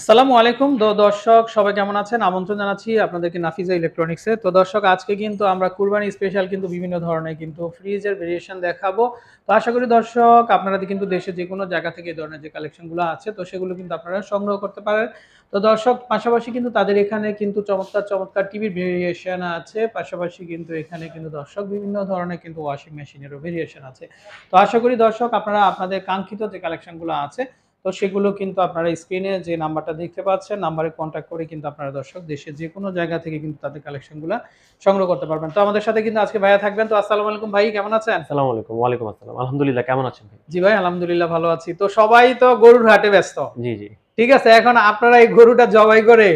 আসসালামু আলাইকুম দ- দর্শক, সবাই কেমন আছেন? আমন্ত্রণ জানাচ্ছি আপনাদেরকে নাফিজা ইলেকট্রনিক্সে তো দর্শক, আজকে কিন্তু আমরা কুরবানি স্পেশাল কিন্তু বিভিন্ন ধরনের কিন্তু ফ্রিজের ভেরিয়েশন দেখাবো। তো আশা করি দর্শক আপনারা কিন্তু দেশের যে কোনো জায়গা থেকে এই ধরনের যে কালেকশনগুলো আছে, তো সেগুলো কিন্তু আপনারা সংগ্রহ করতে পারেন। তো দর্শক, পাশাপাশি কিন্তু তাদের এখানে কিন্তু চমৎকার চমৎকার টিভির ভেরিয়েশন আছে। পাশাপাশি কিন্তু এখানে কিন্তু দর্শক, বিভিন্ন ধরনের কিন্তু ওয়াশিং মেশিনেরও ভেরিয়েশন আছে। তো আশা করি দর্শক, আপনারা, আপনাদের কাঙ্ক্ষিত যে কালেকশনগুলো আছে তো সেগুলো কিন্তু আপনারা স্ক্রিনে যে নাম্বারটা দেখতে পাচ্ছেন নাম্বারে কন্ট্যাক্ট করে কিন্তু আপনারা দর্শক দেশের যে কোনো জায়গা থেকে কিন্তু তাদের কালেকশনগুলো সংগ্রহ করতে পারবেন। তো আমাদের সাথে কিন্তু আজকে ভাইয়া থাকবেন। তো আসসালামু আলাইকুম ভাই কেমন আছেন? আসসালামু আলাইকুম ওয়ালাইকুম আসসালাম। আলহামদুলিল্লাহ কেমন আছেন ভাই? জি ভাই আলহামদুলিল্লাহ ভালো আছি। তো সবাই তো গরুর হাটে ব্যস্ত। জি জি। ঠিক আছে এখন আপনারা এই গরুটা জবাই করে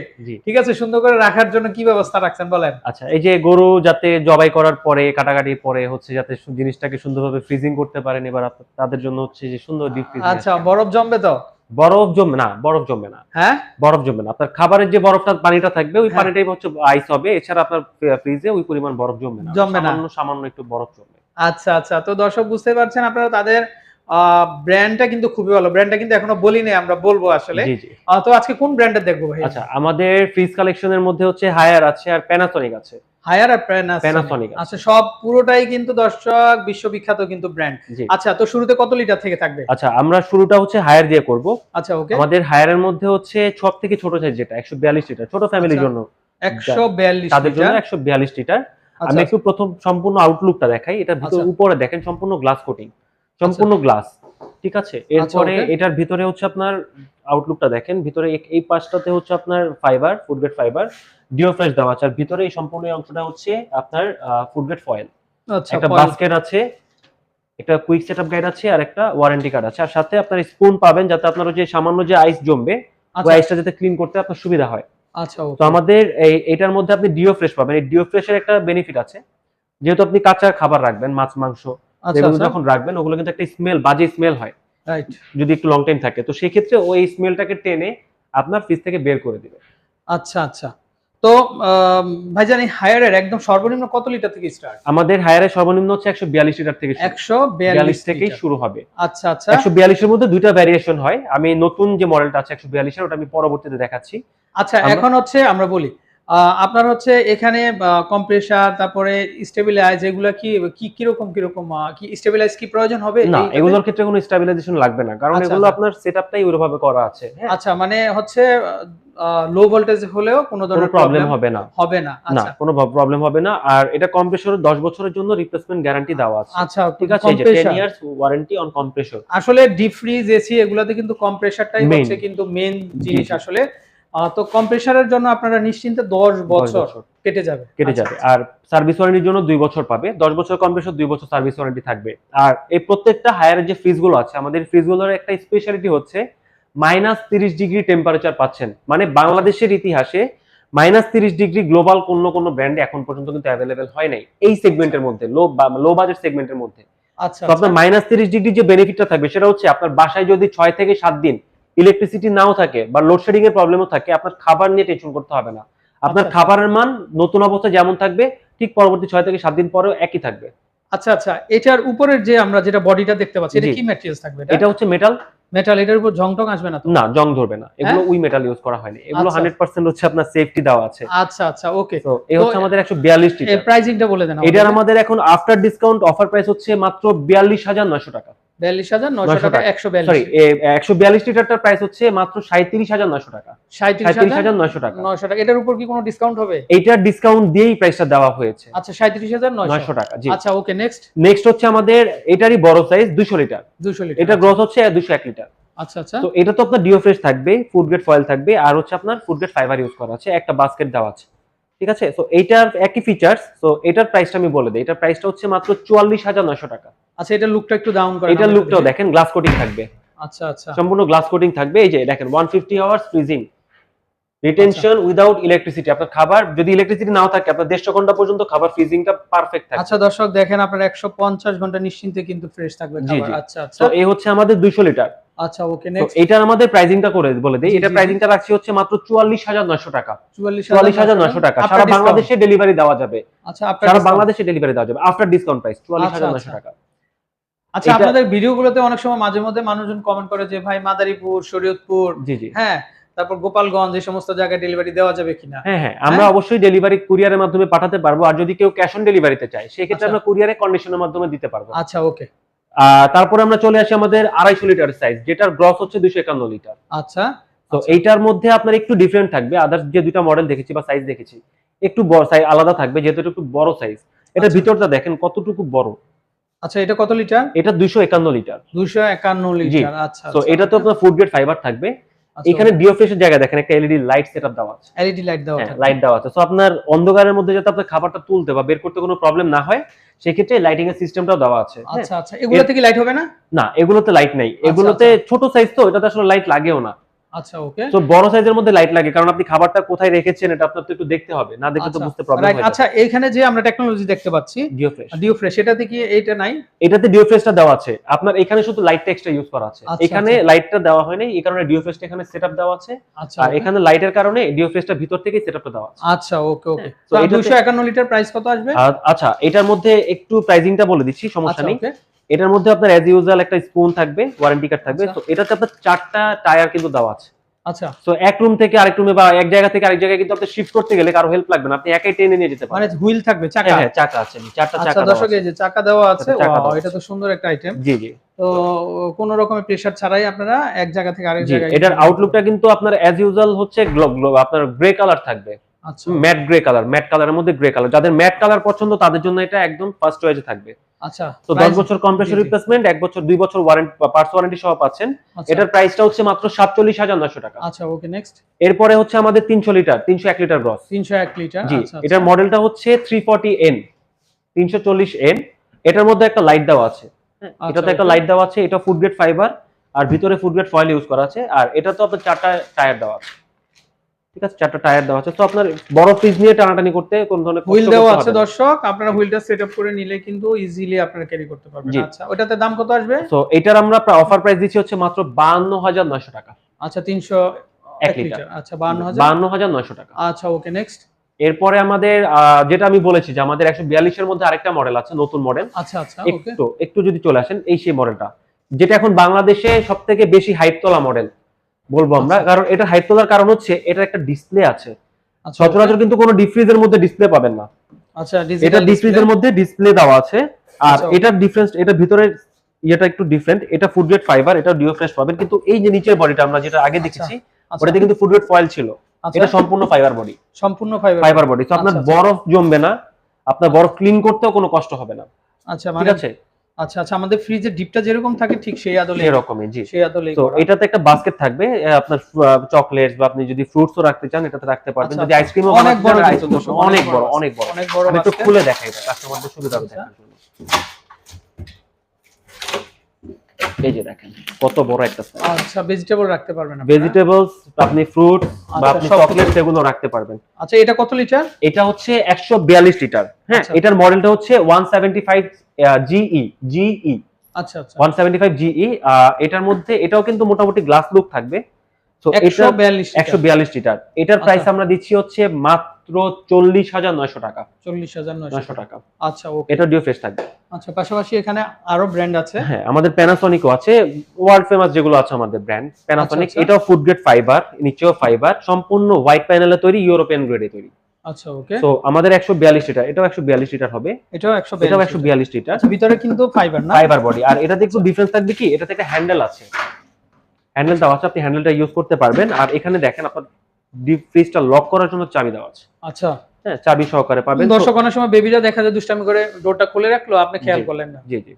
ঠিক আছে সুন্দর করে রাখার জন্য কি ব্যবস্থা রাখছেন বলেন? আচ্ছা এই যে গরু যাতে জবাই করার পরে কাটাকাটির পরে হচ্ছে যাতে জিনিসটাকে সুন্দরভাবে ফ্রিজিং করতে পারেন এবার তাদের জন্য হচ্ছে যে সুন্দর ডিপ ফ্রিজ আচ্ছা বরফ জমবে তো? বরফ জমবে না বরফ জমবে না। হ্যাঁ? বরফ জমবে না। আপনার খাবারের যে বরফটা পানিটা থাকবে ওই হ্যাঁ। পানিটাই হচ্ছে আইস হবে এছাড়া আপনার ফ্রিজে ওই পরিমাণ বরফ জমবে না। জমবে না। সামান্য সামান্য একটু বরফ জমবে। আচ্ছা আচ্ছা তো দর্শক বুঝতে পারছেন আপনারা তাদের ব্র্যান্ডটা কিন্তু খুবই ভালো। ব্র্যান্ডটা কিন্তু এখনও বলিনি আমরা বলব আসলে। তো আজকে কোন ব্র্যান্ডের দেখব ভাই আচ্ছা আমাদের ফ্রিজ কালেকশনের মধ্যে হচ্ছে হায়ার আছে আর প্যানাসোনিক আছে। হায়ার আর প্যানাসোনিক আচ্ছা সব পুরোটাই কিন্তু দর্শক বিশ্ববিখ্যাত কিন্তু ব্র্যান্ড আচ্ছা তো শুরুতে কত লিটার থেকে থাকবে? আচ্ছা আমরা শুরুটা হচ্ছে হায়ার দিয়ে করব। আচ্ছা ওকে আমাদের হায়ারের মধ্যে হচ্ছে সব থেকে ছোট সাইজ যেটা একশো বিয়াল্লিশ লিটার ছোট ফ্যামিলির আচ্ছা। জন্য। একশো বিয়াল্লিশ তাদের জন্য একশো বিয়াল্লিশ লিটার আমি আচ্ছা। একটু প্রথম সম্পূর্ণ আউটলুকটা দেখাই এটা ভিতর আচ্ছা। উপরে দেখেন সম্পূর্ণ গ্লাস কোটিং সম্পূর্ণ গ্লাস ঠিক আছে? এরপরে এটার ভিতরে হচ্ছে আপনার আউটলুকটা দেখেন ভিতরে এই পাশটাতে হচ্ছে আপনার fibre food grade fibre deo fresh দেওয়া আছে। আর ভিতরে এই সম্পূর্ণ অংশটা হচ্ছে আপনার ফুড গ্রেড ফয়েল আচ্ছা একটা। বাস্কেট আছে একটা কুইক সেটআপ গাইড আছে আর একটা ওয়ারেন্টি কার্ড আছে। আর সাথে আপনার স্পুন পাবেন যাতে আপনার ওই যে সামান্য যে আইস জমবে ওই আচ্ছা। আইসটা যাতে ক্লিন করতে আপনার সুবিধা হয়। আচ্ছা তো আমাদের এই এটার মধ্যে আপনি ডিও ফ্রেশ পাবেন। এই ডিও ফ্রেশের একটা বেনিফিট আছে। যেহেতু আপনি কাঁচা খাবার রাখবেন মাছ মাংস আচ্ছা এগুলো আচ্ছা। যখন রাখবেন ওগুলো কিন্তু একটা স্মেল বাজে স্মেল হয়। রাইট যদি একটু লং টাইম থাকে। তো সেই ক্ষেত্রে ওই স্মেলটাকে টেনে আপনার ফ্রিজ থেকে বের করে দিবে আচ্ছা আচ্ছা। তো ভাইজান এই হায়ারের একদম সর্বনিম্ন কত লিটার থেকে স্টার্ট আমাদের হায়ারের সর্বনিম্ন হচ্ছে একশো বিয়াল্লিশ লিটার থেকে একশো বিয়াল্লিশ বিয়াল্লিশ থেকেই থেকে শুরু হবে। আচ্ছা আচ্ছা। একশো বিয়াল্লিশের মধ্যে দুইটা ভ্যারিয়েশন হয়। আমি নতুন যে মডেলটা আছে একশো বিয়াল্লিশের ওটা আমি পরবর্তীতে দেখাচ্ছি। আচ্ছা এখন হচ্ছে আমরা বলি আপনার হচ্ছে এখানে কম্প্রেসার তারপরে স্টেবিলাইজ এগুলো কি কি কীরকম কীরকম কি স্টেবিলাইজ কি প্রয়োজন হবে না এগুলোর ক্ষেত্রে কোনো স্টেবিলাইজেশন লাগবে না কারণ আচ্ছা, এগুলো আচ্ছা। আপনার সেটআপটাই ওইভাবে করা আছে হ্যাঁ? আচ্ছা মানে হচ্ছে লো ভোল্টেজ হলেও কোনো ধরনের প্রবলেম হবে না। হবে না না আচ্ছা। কোনো প্রবলেম হবে না আর এটা কম্প্রেসর দশ বছরের জন্য রিপ্লেসমেন্ট গ্যারান্টি দেওয়া আছে। আচ্ছা ঠিক আছে এই যে ten compressor। Years warranty on compressor আসলে ডিপ ফ্রিজ এসি এগুলাতে কিন্তু কম্প্রেসারটাই। হচ্ছে কিন্তু মেন জিনিস আসলে। তো কম্প্রেসারের জন্য আপনারা নিশ্চিন্তে দশ বছর কেটে যাবে। কেটে আচ্ছা, যাবে। আর সার্ভিস ওয়ারেন্টির জন্য দুই বছর পাবে। দশ বছর কম্প্রেসর দুই বছর সার্ভিস ওয়ারেন্টি থাকবে। আর এই প্রত্যেকটা হায়ারের যে ফ্রিজগুলো আছে আমাদের ফ্রিজগুলোর একটা স্পেশালিটি হচ্ছে মাইনাস তিরিশ ডিগ্রি টেম্পারেচার পাচ্ছেন। মানে বাংলাদেশের ইতিহাসে মাইনাস তিরিশ ডিগ্রি গ্লোবাল কোন কোন ব্র্যান্ডে এখন পর্যন্ত কিন্তু অ্যাভেলেবেল হয় নাই। এই সেগমেন্টের মধ্যে লো লো বাজেট সেগমেন্টের মধ্যে। আচ্ছা তো আপনার মাইনাস তিরিশ ডিগ্রি যে বেনিফিটটা থাকবে সেটা হচ্ছে আপনার বাসায় যদি ছয় থেকে সাত দিন ইলেকট্রিসিটি নাও থাকে বা লোডশেডিং এর প্রবলেমও থাকে আপনার খাবার নিয়ে টেনশন করতে হবে না। আপনার আচ্ছা। খাবারের মান নতুন অবস্থা যেমন থাকবে ঠিক পরবর্তী ছয় থেকে সাত দিন পরেও একই থাকবে। আচ্ছা আচ্ছা এটার উপরের যে আমরা যেটা বডিটা দেখতে পাচ্ছি এটা কি ম্যাটেরিয়ালস থাকবে? এটা? হচ্ছে মেটাল মেটাল এটার উপর ঝং টং আসবে না তো? না জং ধরবে না। এগুলো? উই মেটাল ইউজ করা হয়নি। এগুলো আচ্ছা। হান্ড্রেড পার্সেন্ট হচ্ছে আপনার সেফটি দেওয়া আছে। আচ্ছা আচ্ছা ওকে তো এই হচ্ছে আমাদের একশো বিয়াল্লিশ এর লিটার প্রাইসিংটা বলে দেন এটার আমাদের। এখন আফটার ডিসকাউন্ট অফার প্রাইস হচ্ছে মাত্র বিয়াল্লিশ হাজার নয়শো টাকা। বিয়াল্লিশ হাজার নয়শো টাকা টাকা। একশো সরি একশো বিয়াল্লিশ লিটারটার প্রাইস হচ্ছে মাত্র সাঁত্রিশ হাজার নয়শো টাকা। সাঁত্রিশ সাঁত্রিশ হাজার হাজার নয়শো টাকা। নয়শো টাকা। এটার উপর কি কোনো ডিসকাউন্ট হবে? এইটার ডিসকাউন্ট দিয়েই প্রাইসটা দেওয়া হয়েছে। আচ্ছা সাঁত্রিশ হাজার নয়শো। নয়শো টাকা জি। আচ্ছা ওকে নেক্সট নেক্সট হচ্ছে আমাদের এটারই বড় সাইজ দুশো লিটার। দুশো লিটার। এটা গ্রোথ হচ্ছে দুশো এক লিটার। আচ্ছা আচ্ছা। তো এটা তো আপনার ডিও ফ্রেশ থাকবে ফুড গ্রেড ফয়েল থাকবে আর হচ্ছে আপনার ফুড গ্রেড ফাইবার ইউজ করা আছে একটা বাস্কেট দেওয়া আছে। ঠিক আছে? সো এইটার একই ফিচার্স সো এটার প্রাইসটা আমি বলে দিই। এটার প্রাইসটা হচ্ছে মাত্র চুয়াল্লিশ হাজার নয়শো টাকা। আচ্ছা এটা লুকটা একটু ডাউন করে এটার লুকটাও দেখেন গ্লাস কোটিং থাকবে। আচ্ছা আচ্ছা। সম্পূর্ণ গ্লাস কোটিং থাকবে। এই যে দেখেন one fifty hours freezing retention without electricity আপনার খাবার যদি ইলেকট্রিসিটি নাও থাকে আপনার দেড়শো ঘণ্টা পর্যন্ত খাবার ফ্রিজিংটা পারফেক্ট থাকে আচ্ছা দর্শক দেখেন আপনার একশো পঞ্চাশ ঘণ্টা নিশ্চিন্তে কিন্তু ফ্রেশ থাকবে আচ্ছা আচ্ছা। এই হচ্ছে আমাদের দুইশো লিটার আচ্ছা ওকে নেক্সট এটার আমাদের প্রাইজিংটা করে বলে দেই। এটা। প্রাইজিংটা রাখছি হচ্ছে মাত্র চুয়াল্লিশ হাজার নয়শো টাকা। চুয়াল্লিশ চুয়াল্লিশ হাজার নয়শো টাকা। সারা বাংলাদেশে ডেলিভারি দেওয়া যাবে। আচ্ছা সারা বাংলাদেশে ডেলিভারি দেওয়া যাবে। আফটার ডিসকাউন্ট প্রাইস চুয়াল্লিশ হাজার আচ্ছা, নয়শো আচ্ছা। টাকা। আচ্ছা আপনাদের ভিডিওগুলোতে অনেক সময় মাঝে মধ্যে মানুষজন কমেন্ট করে যে ভাই মাদারীপুর শরীয়তপুর জি জি। হ্যাঁ তারপর গোপালগঞ্জ এই সমস্ত জায়গায় ডেলিভারি দেওয়া যাবে কিনা? হ্যাঁ হ্যাঁ আমরা হ্যাঁ? অবশ্যই ডেলিভারি কুরিয়ারের মাধ্যমে পাঠাতে পারব আর যদি কেউ ক্যাশ অন ডেলিভারিতে চায় সেক্ষেত্রে আচ্ছা। আমরা কুরিয়ারে কন্ডিশনের মাধ্যমে দিতে পারব। আচ্ছা ওকে তারপরে আমরা চলে আসি আমাদের আড়াইশো লিটার সাইজ যেটার গ্রস হচ্ছে দুইশো একান্ন লিটার আচ্ছা। তো আচ্ছা। এইটার মধ্যে আপনার একটু ডিফারেন্ট থাকবে আদার্স যে দুইটা মডেল দেখেছি বা সাইজ দেখেছি একটু বড় সাইজ আলাদা থাকবে যেহেতু এটা একটু বড় সাইজ এটা আচ্ছা। ভিতরটা দেখেন কতটুকু বড়। আচ্ছা এটা কত লিটার এটা দুইশো একান্ন লিটার দুইশো একান্ন লিটার আচ্ছা তো এটা তো আপনার ফুড গ্রেড ফাইবার থাকবে। এখানে ডিওফ্রেশের জায়গা দেখেন একটা এলইডি লাইট সেটআপ দেওয়া আছে। এলইডি লাইট দেওয়া আছে লাইট দেওয়া আছে। সো আপনার অন্ধকারের মধ্যে যাতে আপনার খাবারটা তুলতে বা বের করতে কোনো প্রবলেম না হয় সেক্ষেত্রে লাইটিং এর সিস্টেমটাও দেওয়া আছে। হ্যাঁ? আচ্ছা আচ্ছা। এগুলোতে কি লাইট হবে না? না এগুলোতে লাইট নাই। এগুলোতে ছোট সাইজ তো এটাতে আসলে লাইট লাগেও না। আচ্ছা ওকে। তো বড় সাইজের মধ্যে লাইট লাগে কারণ আপনি খাবারটা কোথায় রেখেছেন এটা আপনার তো একটু দেখতে হবে না দেখলে তো আচ্ছা, বুঝতে প্রবলেম হয় আচ্ছা এইখানে যে আমরা টেকনোলজি দেখতে পাচ্ছি জিও ফ্রেশ ডিও ফ্রেশ এটাতে কি এইটা নাই? এটাতে ডিও ফ্রেশটা দেওয়া আছে। আপনার এখানে শুধু এক্সট্রা ইউজ করা আছে। আচ্ছা, এখানে আচ্ছা। লাইটটা দেওয়া হয়নি এই কারণে ডিও ফ্রেশটা এখানে সেটআপ দেওয়া আছে। আর okay। এখানে লাইটের কারণে ডিও ফ্রেশটা ভিতর থেকেই সেটআপটা দেওয়া আছে। আচ্ছা ওকে ওকে। তো তো 251 লিটার প্রাইস কত আসবে? আচ্ছা এটার মধ্যে একটু প্রাইসিংটা বলে দিচ্ছি সমস্যা নেই। এটার মধ্যে আপনার অ্যাজ ইউজুয়াল একটা স্পুন থাকবে ওয়ারেন্টি কার্ড থাকবে। আচ্ছা। তো এটাতে আপনার চারটা টায়ার কিন্তু দেওয়া আছে। আচ্ছা। তো এক রুম থেকে আরেক রুমে বা এক জায়গা থেকে আরেক জায়গায় কিন্তু আপনি শিফট করতে গেলে কারও হেল্প লাগবে না। আপনি একাই টেনে নিয়ে যেতে মানে পারেন হুইল থাকবে চাকা? হ্যাঁ হ্যাঁ চাকা আছে। চারটা আচ্ছা চাকা দেওয়া দর্শক এই যে চাকা দেওয়া আছে চাকা এটা তো সুন্দর একটা আইটেম জি জি। তো কোন রকমের প্রেসার ছাড়াই আপনারা এক জায়গা থেকে আরেক জায়গায় এটার আউটলুকটা কিন্তু আপনার অ্যাজ ইউজুয়াল হচ্ছে গ্লো গ্লো আপনার গ্রে কালার থাকবে। আচ্ছা। ম্যাট গ্রে কালার ম্যাট কালারের মধ্যে গ্রে কালার যাদের ম্যাট কালার পছন্দ তাদের জন্য এটা একদম ফার্স্ট চয়েসে থাকবে। আচ্ছা তো দশ price- বছর কম্প্রেসর। রিপ্লেসমেন্ট এক বছর দুই বছর ওয়ারেন্টি পার্টস ওয়ারেন্টি সহ পাচ্ছেন। আচ্ছা, এটার প্রাইসটা হচ্ছে মাত্র সাতচল্লিশ হাজার নশো টাকা। আচ্ছা ওকে নেক্সট এরপরে হচ্ছে আমাদের তিনশো লিটার তিনশো এক লিটার গ্রস 301 লিটার জি আচ্ছা এটার মডেলটা হচ্ছে থ্রি ফর্টি এন তিনশো চল্লিশ এন এটার মধ্যে একটা লাইট দেওয়া আছে। আচ্ছা, এটাতে একটা লাইট দেওয়া আছে এটা ফুড গ্রেড ফাইবার আর ভিতরে ফুড গ্রেড ফয়েল ইউজ করা আছে। আর এটা তো আপনার চারটা টায়ার দেওয়া আছে। ঠিক আছে চারটা টায়ার দেওয়া আছে। তো আপনার বড় ফ্রিজ নিয়ে টানাটানি করতে কোন ধরনের হুইল দেওয়া আছে। দর্শক আপনারা হুইলটা করে নিলে কিন্তু ইজিলি আপনারা ক্যারি করতে পারবেন। আচ্ছা ওটাতে দাম কত আসবে? তো এটার আমরা অফার প্রাইস দিচ্ছি হচ্ছে মাত্র টাকা। আচ্ছা 300 এক এক লিটার। লিটার। আচ্ছা 52000 বান্ন হাজার নয়শো টাকা। আচ্ছা ওকে নেক্সট এরপরে আমাদের যেটা আমি বলেছি যে আমাদের একশো বিয়াল্লিশের মধ্যে আরেকটা মডেল আছে নতুন মডেল আচ্ছা আচ্ছা ওকে। একটু একটু যদি চলে আসেন এই সেই মডেলটা যেটা এখন বাংলাদেশে সব থেকে বেশি হাইট তোলা মডেল বলব আমরা। আচ্ছা। কারণ এটা হাইট তোলার কারণ হচ্ছে এটা একটা ডিসপ্লে আছে। আচ্ছা। সচরাচর কিন্তু কোনো ডিফ্রিজের মধ্যে ডিসপ্লে পাবেন না। আচ্ছা এটা ডিফ্রিজের মধ্যে ডিসপ্লে দেওয়া আছে। আর আচ্ছা, এটার ডিফারেন্স এটা ভিতরে ইয়েটা একটু ডিফারেন্ট এটা ফুড গ্রেড ফাইবার এটা ডিও ফ্রেশ পাবেন। কিন্তু এই যে নিচের বডিটা আমরা যেটা আগে দেখেছি ওটাতে কিন্তু ফুড গ্রেড ফয়েল ছিল। এটা সম্পূর্ণ ফাইবার বডি সম্পূর্ণ ফাইবার ফাইবার বডি তো আপনার। বরফ জমবে না। আপনার বরফ ক্লিন করতেও কোনো কষ্ট হবে না। আচ্ছা ঠিক মানে আছে? আচ্ছা আচ্ছা আমাদের ফ্রিজের ডিপটা যেরকম থাকে ঠিক সেই আদলে এরকমই জি। সেই আদলে তো এটাতে একটা বাস্কেট থাকবে আপনার চকলেটস বা আপনি যদি ফ্রুটসও রাখতে চান এটাতে রাখতে পারবেন। আচ্ছা, যদি আইসক্রিমও অনেক বড় অনেক বড় অনেক বড়। অনেক বড় একটু খুলে দেখাই এটা কাস্টমারদের সুবিধা হবে আচ্ছা। এই যে দেখেন কত বড় একটা আচ্ছা ভেজিটেবল রাখতে পারবেন। ভেজিটেবলস আপনি ফ্রুটস বা আচ্ছা, আপনি সব চকলেট সেগুলো রাখতে পারবেন। আচ্ছা এটা কত লিটার এটা হচ্ছে একশো বিয়াল্লিশ লিটার হ্যাঁ। এটার মডেলটা হচ্ছে one seventy five GE GE আচ্ছা আচ্ছা। ওয়ান সেভেন্টি ফাইভ জিই এটার মধ্যে এটাও কিন্তু মোটামুটি গ্লাস লুক থাকবে। তো এটা বিয়াল্লিশ একশো বিয়াল্লিশ লিটার এটার প্রাইস আচ্ছা। আমরা দিচ্ছি হচ্ছে মাত্র চল্লিশ হাজার নয়শো টাকা। আচ্ছা ওকে। এটা ডিও ফ্রেশ থাকবে। আচ্ছা পাশাপাশি এখানে আরও ব্র্যান্ড আছে। হ্যাঁ আমাদের প্যানাসনিকও আছে। ওয়ার্ল্ড ফেমাস যেগুলো আছে আমাদের ব্র্যান্ড প্যানাসনিক আচ্ছা। এটাও ফুড গ্রেড ফাইবার নিচেও ফাইবার সম্পূর্ণ হোয়াইট প্যানেলে তৈরি ইউরোপিয়ান গ্রেডে তৈরি। আচ্ছা ওকে তো আমাদের একশো বিয়াল্লিশ লিটার এটাও একশো বিয়াল্লিশ লিটার হবে। এটাও একশো এটাও একশো বিয়াল্লিশ লিটার আচ্ছা ভিতরে কিন্তু ফাইবার না? ফাইবার বডি আর এটাতে একটু ডিফারেন্স থাকবে কি? এটাতে একটা হ্যান্ডেল আছে। হ্যান্ডেল দেওয়া আছে আপনি হ্যান্ডেলটা ইউজ করতে পারবেন। আর এখানে দেখেন আপনার ডিপ ফ্রিজটা লক করার জন্য চাবি দেওয়া আছে। আচ্ছা। হ্যাঁ চাবি সহকারে পাবেন। দর্শক অনেক সময় বেবিরা দেখা যায় দুষ্টামি করে ডোরটা খুলে রাখল আপনি খেয়াল করলেন না। জি জি।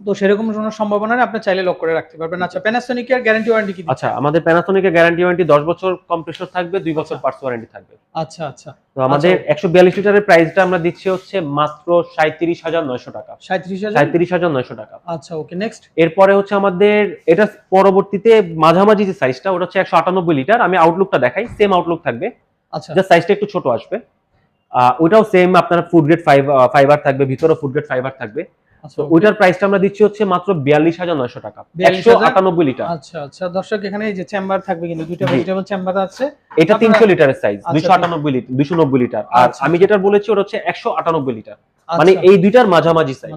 তো সেরকম কোনো সম্ভাবনা নেই আপনি চাইলে লক করে রাখতে পারবেন। আচ্ছা প্যানাসোনিক এর গ্যারান্টি ওয়ারেন্টি কি আচ্ছা আমাদের প্যানাসোনিকের গ্যারান্টি ওয়ারেন্টি দশ বছর কম্প্রেসর থাকবে দুই বছর আচ্ছা। পার্টস ওয়ারেন্টি থাকবে। আচ্ছা আচ্ছা। তো আমাদের একশো বিয়াল্লিশ লিটারের প্রাইসটা আমরা দিচ্ছি হচ্ছে মাত্র সাঁত্রিশ হাজার নয়শো টাকা। সাঁত্রিশ হাজার? সাঁত্রিশ হাজার নয়শো টাকা। আচ্ছা ওকে নেক্সট এরপরে হচ্ছে আমাদের এটা পরবর্তীতে মাঝামাঝি যে সাইজটা ওটা হচ্ছে একশো আটানব্বই লিটার। আমি আউটলুকটা দেখাই সেম আউটলুক থাকবে। আচ্ছা। জাস্ট সাইজটা একটু ছোট আসবে। ওটাও সেম আপনার ফুড গ্রেড ফাইবার থাকবে ভিতরে ফুড গ্রেড ফাইবার থাকবে। আচ্ছা ওইটার প্রাইসটা আমরা দিচ্ছি হচ্ছে মাত্র বিয়াল্লিশ হাজার নয়শো টাকা। একশো আটানব্বই লিটার। আচ্ছা আচ্ছা। দর্শক এখানে এই যে চেম্বার থাকবে কিন্তু দুইটা ভেজিটেবল চেম্বার আছে। এটা তিনশো লিটারের সাইজ আচ্ছা, দুইশো আটানব্বই লিটার দুইশো নব্বই লিটার। আর আচ্ছা। আমি যেটা বলেছি ওটা হচ্ছে একশো আটানব্বই লিটার। আচ্ছা, মানে এই দুইটার মাঝামাঝি সাইজ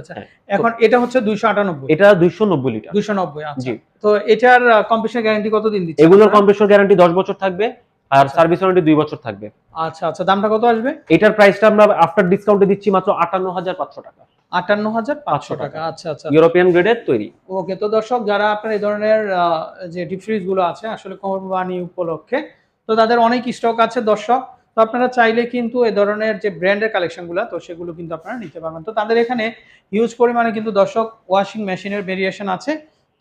আচ্ছা। হ্যাঁ। এখন এটা হচ্ছে দুইশো আটানব্বই। এটা দুইশো নব্বই লিটার। দুইশো নব্বই আচ্ছা। তো এটার কম্পিটিশন গ্যারান্টি কত দিন দিচ্ছে এগুলোর আপনারা? গ্যারান্টি দশ বছর থাকবে আর আচ্ছা। সার্ভিস ওয়ারেন্টি দুই বছর থাকবে। আচ্ছা আচ্ছা। দামটা কত আসবে? এটার প্রাইসটা আমরা আফটার ডিসকাউন্টে দিচ্ছি মাত্র আটান্ন হাজার পাঁচশো টাকা। আটান্ন হাজার পাঁচশো টাকা। আচ্ছা আচ্ছা। ইউরোপিয়ান গ্রেডের তৈরি। ওকে তো দর্শক যারা আপনার এই ধরনের যে ডিপ ফ্রিজগুলো আছে আসলে কোরবানি উপলক্ষে তো তাদের অনেক স্টক আছে দর্শক। তো আপনারা চাইলে কিন্তু এই ধরনের যে ব্র্যান্ডের কালেকশনগুলো তো সেগুলো কিন্তু আপনারা নিতে পারবেন। তো তাদের এখানে হিউজ পরিমাণে কিন্তু দর্শক ওয়াশিং মেশিনের ভেরিয়েশন আছে।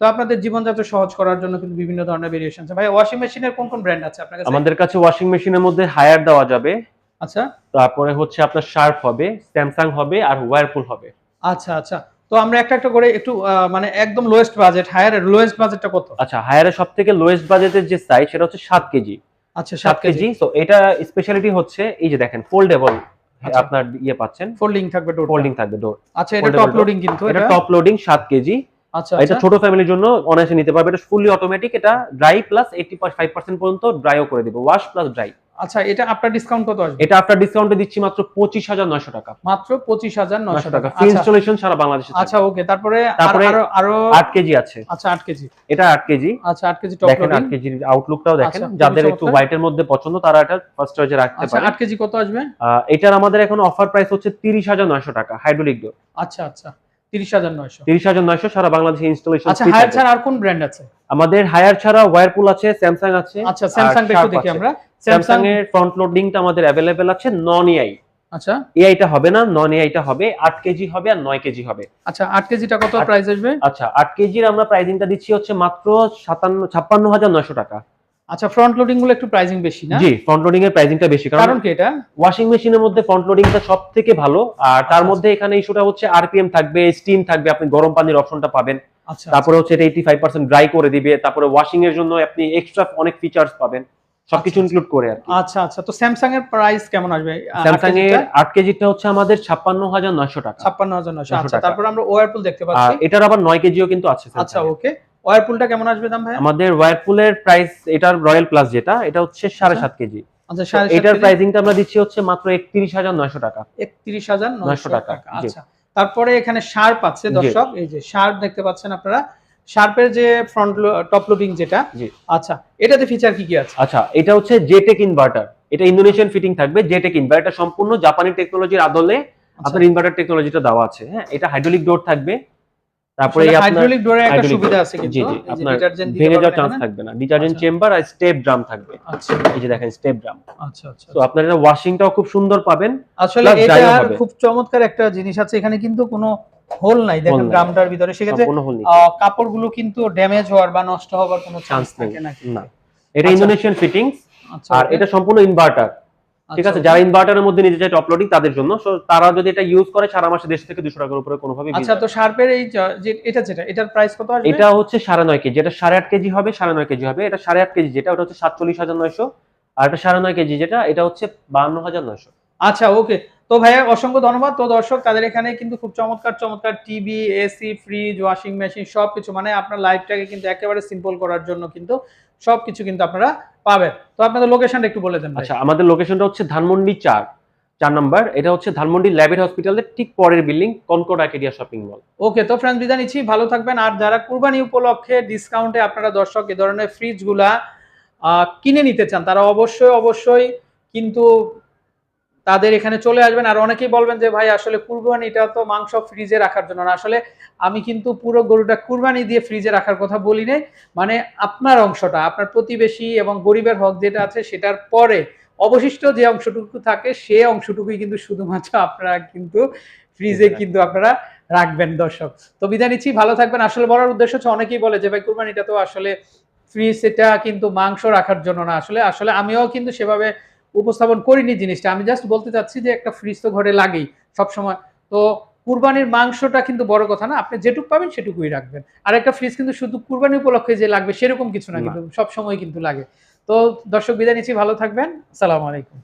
তো আপনাদের জীবনযাত্রা সহজ করার জন্য কিন্তু বিভিন্ন ধরনের ভেরিয়েশন আছে। ভাই ওয়াশিং মেশিনের কোন কোন ব্র্যান্ড আছে আপনার কাছে? আমাদের কাছে ওয়াশিং মেশিনের মধ্যে হায়ার দেওয়া যাবে। আচ্ছা। তারপরে হচ্ছে আপনার শার্প হবে স্যামসাং হবে আর ওয়ারপুল হবে। আচ্ছা আচ্ছা। তো আমরা একটা একটা করে একটু মানে একদম লোয়েস্ট বাজেট হায়ার লোয়েস্ট বাজেটটা কত? আচ্ছা হায়ারের সব থেকে লোয়েস্ট বাজেটের যে সাইজ সেটা হচ্ছে সাত কেজি। আচ্ছা সাত কেজি। তো এটা স্পেশালিটি হচ্ছে এই যে দেখেন ফোল্ডেবল আচ্ছা। আপনার ইয়ে পাচ্ছেন। ফোল্ডিং থাকবে ডোর ফোল্ডিং থাকবে ডোর আচ্ছা এটা টপ লোডিং কিন্তু এটা টপ লোডিং সাত কেজি। আচ্ছা এটা আচ্ছা। ছোট ফ্যামিলির জন্য অনায়াসে নিতে পারবে। এটা ফুললি অটোমেটিক এটা dry plus eighty five percent পর্যন্ত ড্রাইও করে দিবে। ওয়াশ প্লাস ড্রাই আচ্ছা এটা আপনার ডিসকাউন্ট কত আসবে? এটা আপনার ডিসকাউন্টে দিচ্ছি মাত্র পঁচিশ হাজার নয়শো টাকা। মাত্র পঁচিশ হাজার নয়শো নয়শো টাকা। টাকা। ফ্রি ইনস্টলেশন সারা বাংলাদেশে আচ্ছা ওকে তারপরে আর- তারপরে আরও আরও আট কেজি আছে। আচ্ছা আট কেজি। এটা আট কেজি। আচ্ছা আট কেজি টপ দেখেন লোডিং আট কেজির আউটলুকটাও দেখেন। আচ্ছা, যাদের একটু। হোয়াইটের মধ্যে পছন্দ তারা এটা ফার্স্ট চয়েসে রাখতে আচ্ছা পারে আট কেজি কত আসবে? এটার আমাদের এখন অফার প্রাইস হচ্ছে তিরিশ হাজার নয়শো টাকা হাইড্রোলিক ডোর আচ্ছা আচ্ছা। তিরিশ হাজার নয়শো। তিরিশ হাজার নয়শো সারা বাংলাদেশে ইনস্টলেশন আচ্ছা হায়ার ছাড়া আর কোন ব্র্যান্ড আছে? আমাদের হায়ার ছাড়া আছে স্যামসাং আছে আচ্ছা স্যামসাং একটু দেখি আমরা। স্যামসাং স্যামসাং এর ফ্রন্ট লোডিংটা আমাদের আছে নন এআই আচ্ছা। এআইটা হবে না নন এআইটা হবে আট কেজি হবে আর নয় কেজি হবে। আচ্ছা আট কেজিটা কত প্রাইস আসবে? আচ্ছা আট কেজির আমরা প্রাইসিংটা দিচ্ছি হচ্ছে মাত্র সাতান্ন ছাপ্পান্ন হাজার নয়শো টাকা। আচ্ছা ফ্রন্ট লোডিংগুলো একটু প্রাইসিং বেশি না? জি ফ্রন্ট লোডিং এর প্রাইসিংটা বেশি কারণ কি এটা? ওয়াশিং মেশিনের মধ্যে ফ্রন্ট লোডিংটা সব থেকে ভালো আর তার আচ্ছা। মধ্যে এখানে ইস্যুটা হচ্ছে আরপিএম থাকবে স্টিম থাকবে আপনি গরম পানির অপশনটা পাবেন। আচ্ছা তারপরে হচ্ছে এটা এইটি ফাইভ পার্সেন্ট ড্রাই করে দিবে তারপরে ওয়াশিং এর জন্য আপনি এক্সট্রা অনেক ফিচার্স পাবেন সবকিছু আচ্ছা, ইনক্লুড করে আর আচ্ছা আচ্ছা। তো স্যামসাং এর প্রাইস কেমন আসবে? স্যামসাং এর আট কেজিটা হচ্ছে আমাদের ছাপ্পান্ন হাজার নয়শো টাকা। ছাপ্পান্ন হাজার নয়শো। 900 আচ্ছা। তারপর আমরা ওয়ারপুল দেখতে পাচ্ছি। এটার আবার নয় কেজিও কিন্তু আছে আচ্ছা ওকে ওয়ারপুলটা কেমন আসবে দাম ভাই আমাদের ওয়ারপুলের প্রাইস এটার রয়্যাল প্লাস যেটা এটা হচ্ছে সাড়ে সাত কেজি। আচ্ছা এটার প্রাইসিংটা আমরা দিচ্ছি হচ্ছে মাত্র একত্রিশ হাজার নয়শো টাকা। একত্রিশ হাজার নয়শো টাকা, আচ্ছা। তারপরে এখানে শার্প আছে। দর্শক এই যে শার্প দেখতে পাচ্ছেন আপনারা। শার্পের যে ফ্রন্ট টপ লোডিং যেটা আচ্ছা এটাতে ফিচার কি কি আছে? আচ্ছা এটা হচ্ছে জেটেক ইনভার্টার এটা ইন্দোনেশিয়ান ফিটিং থাকবে জেটেক ইনভার্টার সম্পূর্ণ জাপানি টেকনোলজির আদলে আচ্ছা। আপনার ইনভার্টার টেকনোলজিটা দেওয়া আছে হ্যাঁ? এটা হাইড্রোলিক ডোর থাকবে তারপরে হাইড্রোলিক ডোরে একটা সুবিধা আছে কিন্তু জি যে আপনার ভেঙে যাওয়ার চান্স থাকবে না। ডিটারজেন্ট আচ্ছা। চেম্বার আর স্টেপ ড্রাম থাকবে। আচ্ছা। এই যে দেখেন স্টেপ ড্রাম আচ্ছা আচ্ছা তো আপনার এটা ওয়াশিংটাও খুব সুন্দর পাবেন আসলে এটা। খুব চমৎকার একটা জিনিস আছে এখানে কিন্তু কোনো হোল নাই। দেখেন ড্রামটার ভিতরে। সেক্ষেত্রে কাপড়গুলো কিন্তু ড্যামেজ হওয়ার বা নষ্ট হওয়ার কোনো চান্স থাকে না এটা আচ্ছা। ইন্দোনেশিয়ান ফিটিংস আচ্ছা আর এটা সম্পূর্ণ ইনভার্টার ঠিক আছে আচ্ছা, যারা ইনভার্টারের মধ্যে নিতে চায় টপ লোডিং তাদের জন্য। So, তারা যদি এটা ইউজ করে সারা মাসে দেশ থেকে দুশো টাকার উপরে কোনোভাবে bill আচ্ছা তো শার্পের এই যে এটা যেটা এটার প্রাইস কত আসবে? এটা হচ্ছে সাড়ে নয় কেজি এটা সাড়ে আট কেজি হবে সাড়ে নয় কেজি হবে। এটা সাড়ে আট কেজি যেটা ওটা হচ্ছে সাতচল্লিশ হাজার নয়শো। আর এটা সাড়ে নয় কেজি যেটা এটা হচ্ছে বান্ন হাজার নয়শো। আচ্ছা ওকে তো ভাইয়া অসংখ্য ধন্যবাদ। তো দর্শক তাদের এখানে কিন্তু খুব চমৎকার চমৎকার TV AC fridge washing machine সবকিছু মানে আপনার লাইফটাকে কিন্তু একেবারে সিম্পল করার জন্য কিন্তু সবকিছু কিন্তু আপনারা পাবেন। তো আপনাদের লোকেশনটা একটু বলে দেন ভাই। আচ্ছা আমাদের লোকেশনটা হচ্ছে ধানমন্ডি চার চার নাম্বার। এটা হচ্ছে ধানমন্ডি ল্যাবের হসপিটালের ঠিক পরের building Concord Arcadia shopping mall okay তো ফ্রেন্ডস বিদায় নিচ্ছি। ভালো থাকবেন। আর যারা কুরবানি উপলক্ষে ডিসকাউন্টে আপনারা দর্শক এ ধরনের ফ্রিজগুলা কিনে নিতে চান তারা অবশ্যই অবশ্যই কিন্তু তাদের এখানে চলে আসবেন। আর অনেকেই বলবেন যে ভাই আসলে কুরবানিটা তো মাংস ফ্রিজে রাখার জন্য না। আসলে আমি কিন্তু পুরো গরুটা কুরবানি দিয়ে ফ্রিজে রাখার কথা বলি নাই। মানে আপনার অংশটা আপনার প্রতিবেশী এবং গরিবের হক যেটা আছে সেটার পরে অবশিষ্ট যে অংশটুকু থাকে সে অংশটুকুই কিন্তু শুধুমাত্র আপনারা কিন্তু ফ্রিজে কিন্তু আপনারা রাখবেন দর্শক। তো বিদায় নিচ্ছি ভালো থাকবেন। আসলে বলার উদ্দেশ্য হচ্ছে অনেকেই বলে যে ভাই কুরবানিটা তো আসলে ফ্রিজ এটা কিন্তু মাংস রাখার জন্য না। আসলে আসলে আমিও কিন্তু সেভাবে উপস্থাপন করিনি জিনিসটা। আমি জাস্ট বলতে চাচ্ছি যে একটা ফ্রিজ তো ঘরে লাগেই সবসময়। তো কুরবানির মাংসটা কিন্তু বড় কথা না আপনি যেটুকু পাবেন সেটুকুই রাখবেন। আর একটা ফ্রিজ কিন্তু শুধু কুরবানি উপলক্ষে যে লাগবে সেরকম কিছু না। কিন্তু সবসময় কিন্তু লাগে। তো দর্শক বিদায় নিচ্ছি ভালো থাকবেন। সালাম আলাইকুম।